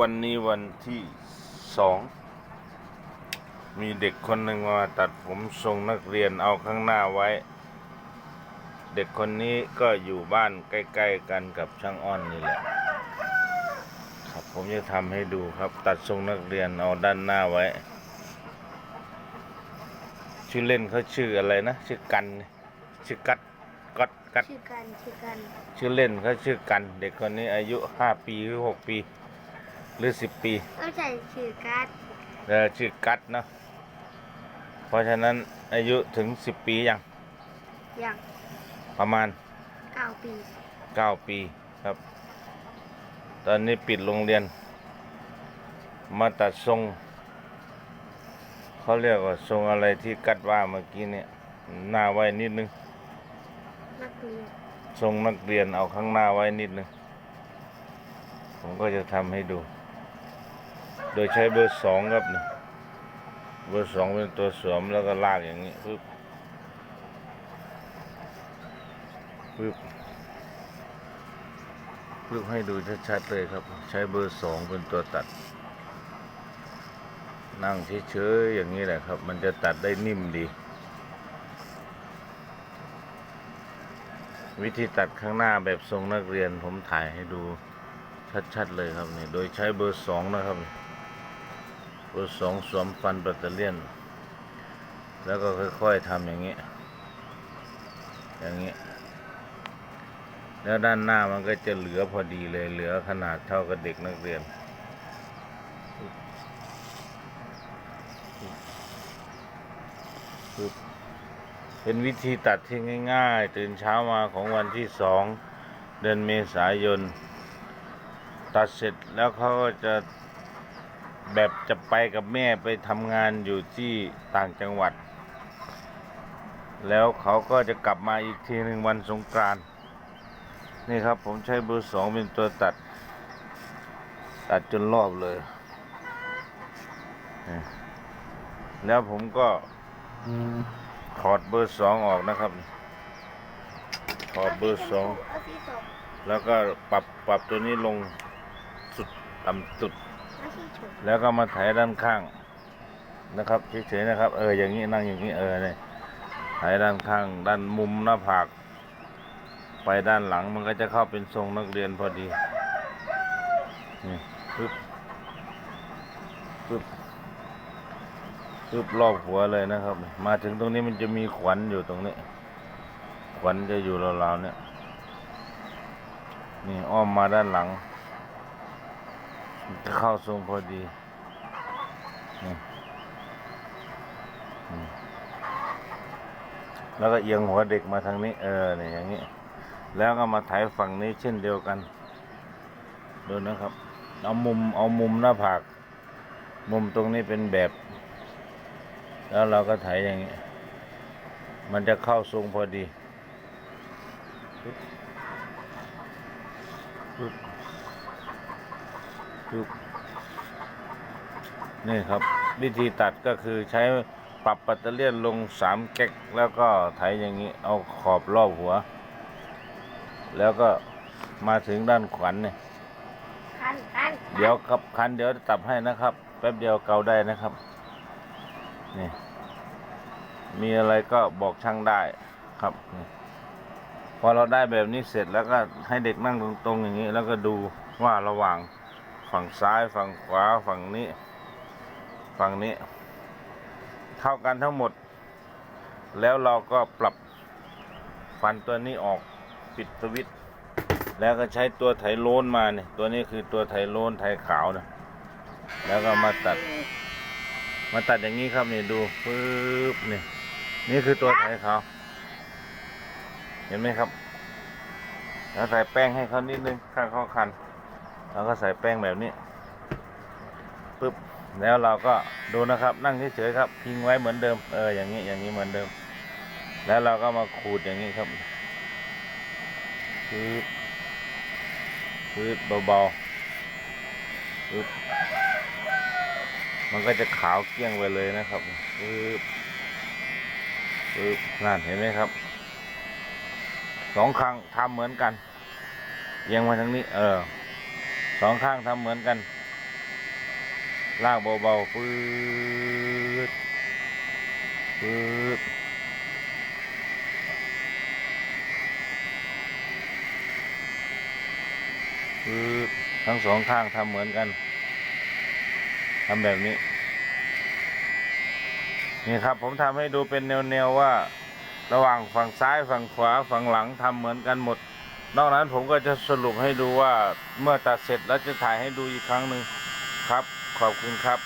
วันนี้วันที่สอง มีเด็กคนหนึ่งมาตัดผมทรงนักเรียนเอาข้างหน้าไว้ เด็กคนนี้ก็อยู่บ้านใกล้ ๆ กันกับช่างอ้อนนี่แหละ ครับผมจะทำให้ดูครับ ตัดทรงนักเรียนเอาด้านหน้าไว้ ชื่อเล่นเขาชื่ออะไรนะ ชื่อกันนี่ชื่อกัดกัดกัดชื่อกันชื่อกัน ชื่อเล่นเขาชื่อกัน เด็กคนนี้อายุห้าปีหรือหกปี หรือสิบปีไม่ใช่ชื่อกัดเออชื่อกัดเนาะเพราะฉะนั้นอายุถึงสิบปียังอย่างประมาณเก้าปี เก้าปีครับ ตอนนี้ปิดโรงเรียน มาตัดทรงเขาเรียกว่าทรงอะไรที่กัดว่าเมื่อกี้เนี่ยหน้าไว้นิดนึงนักเรียนทรงนักเรียนเอาข้างหน้าไว้นิดนึงผมก็จะทำให้ดู โดยใช้เบอร์สองครับเนี่ยเบอร์สองเป็นตัวสวมแล้วก็ลากอย่างนี้ปึ๊บปึ๊บปึ๊บให้ดูชัดๆเลยครับ ใช้เบอร์สองเป็นตัวตัด นั่งเฉยๆอย่างนี้แหละครับ มันจะตัดได้นิ่มดี วิธีตัดข้างหน้าแบบทรงนักเรียนผมถ่ายให้ดูชัดๆเลยครับนี่ โดยใช้เบอร์สองนะครับเบ อร์สงสวมฟันปัตเตเลียน แล้วก็ค่อยๆทำอย่างนี้ อย่างนี้ แล้วด้านหน้ามันก็จะเหลือพอดีเลย เหลือขนาดเท่ากับเด็กนักเรียน เป็นวิธีตัดที่ง่าย ๆ ตื่นเช้ามาของวันที่สองเดือนเมษายน ตัดเสร็จแล้วเขาก็จะ แบบจะไปกับแม่ไปทำงานอยู่ที่ต่างจังหวัด แล้วเขาก็จะกลับมาอีกทีหนึ่งวันสงกรานต์นี่ครับผมใช้เบอร์สองเป็นตัวตัด ตัดจนรอบเลย แล้วผมก็ถอดเบอร์สองออกนะครับถอดเบอร์สองแล้วก็ปรับปรับตัวนี้ลงสุดต่ำสุด แล้วก็มาไถด้านข้างนะครับเฉยๆนะครับ เอออย่างนี้นั่งอย่างนี้เออเนี่ยไถด้านข้าง ด้านมุมหน้าผาก ไปด้านหลังมันก็จะเข้าเป็นทรงนักเรียนพอดีนี่ปึ๊บปึ๊บปึ๊บรอบหัวเลยนะครับ มาถึงตรงนี้มันจะมีขวัญอยู่ตรงนี้ขวัญจะอยู่ราวๆเนี่ยนี่อ้อมมาด้านหลัง เข้าทรงพอดีแล้วก็เอียงหัวเด็กมาทางนี้ เออเนี่ยอย่างนี้ แล้วก็มาถ่ายฝั่งนี้เช่นเดียวกันดูนะครับ เอามุมเอามุมหน้าผาก มุมตรงนี้เป็นแบบ แล้วเราก็ถ่ายอย่างนี้ มันจะเข้าทรงพอดีปึ๊บปึ๊บ ปึ๊บนี่ครับ วิธีตัดก็คือใช้ปรับปัตเตอร์เลียนลงสามแก๊ก แล้วก็ไถอย่างนี้ เอาขอบรอบหัว แล้วก็มาถึงด้านขวัญเนี่ยคันคันเดี๋ยวครับคันเดี๋ยวจะตับให้นะครับ แป๊บเดียวเกาได้นะครับ นี่ มีอะไรก็บอกช่างได้ครับนี่พอเราได้แบบนี้เสร็จแล้วก็ให้เด็กนั่งตรงๆอย่างนี้ แล้วก็ดูว่าระหว่าง ฝั่งซ้ายฝั่งขวาฝั่งนี้ ฝั่งนี้ เท่ากันทั้งหมด แล้วเราก็ปรับฟันตัวนี้ออกปิดสวิตแล้วก็ใช้ตัวไถโลนมาเนี่ยตัวนี้คือตัวไถโลนไถขาวนะแล้วก็มาตัด มาตัดอย่างนี้ครับนี่ดูปึ๊บนี่นี่คือตัวไถขาวเห็นไหมครับแล้วใส่แป้งให้เขานิดนึงข้างเขาคัน แล้วก็ใส่แป้งแบบนี้ปึ๊บแล้วเราก็ดูนะครับนั่งเฉยๆครับพิงไว้เหมือนเดิมเอออย่างนี้อย่างนี้เหมือนเดิม แล้วเราก็มาขูดอย่างนี้ครับปึ๊บปึ๊บเบาๆปึ๊บมันก็จะขาวเกลี้ยงไปเลยนะครับปึ๊บปึ๊บนั่นเห็นไหมครับสองครั้งทำเหมือนกันเอียงมาทางนี้ เออ องข้างทำเหมือนกัน ลากเบาๆปื๊ดปื๊ดปื๊ดทั้งสองข้างทำเหมือนกันทำแบบนี้ นี่ครับผมทำให้ดูเป็นแนวๆว่า ระหว่างฝั่งซ้ายฝั่งขวาฝั่งหลังทำเหมือนกันหมด นอกนั้นผมก็จะสรุปให้ดูว่าเมื่อตัดเสร็จแล้วจะถ่ายให้ดูอีกครั้งหนึ่งครับ ขอบคุณครับ